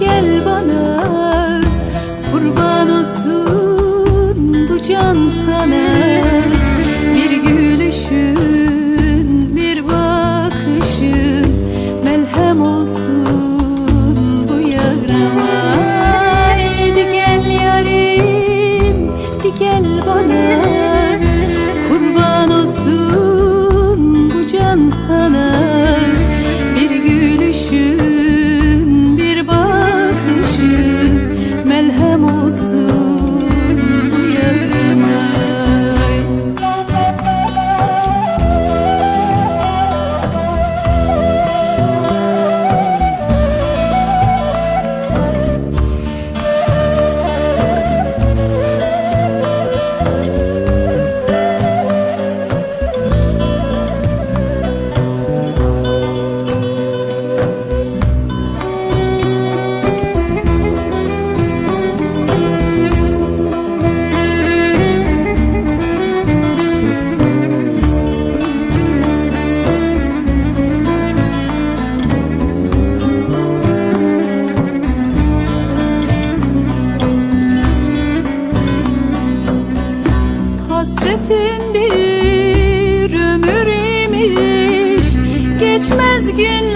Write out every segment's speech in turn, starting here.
gel bana. Kurban olsun bu can sana. Hasretin bir ömür imiş. Geçmez günler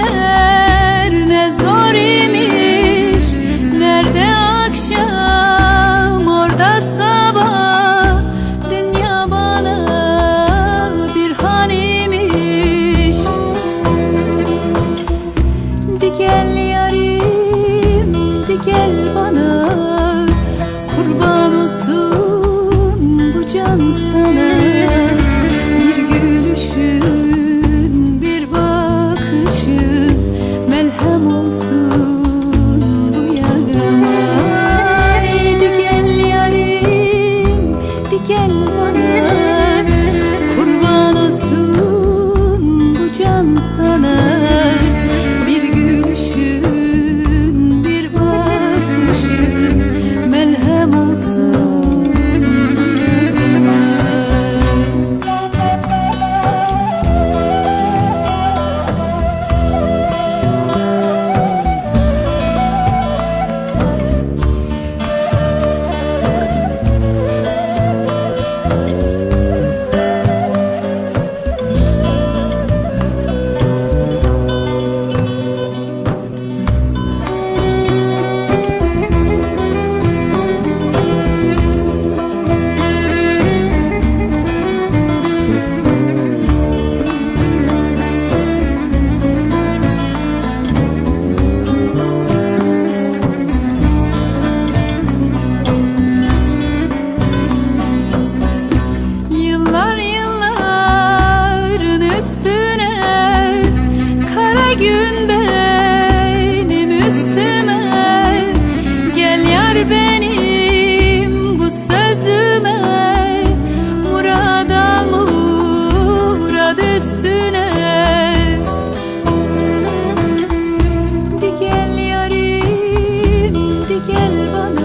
gel bana.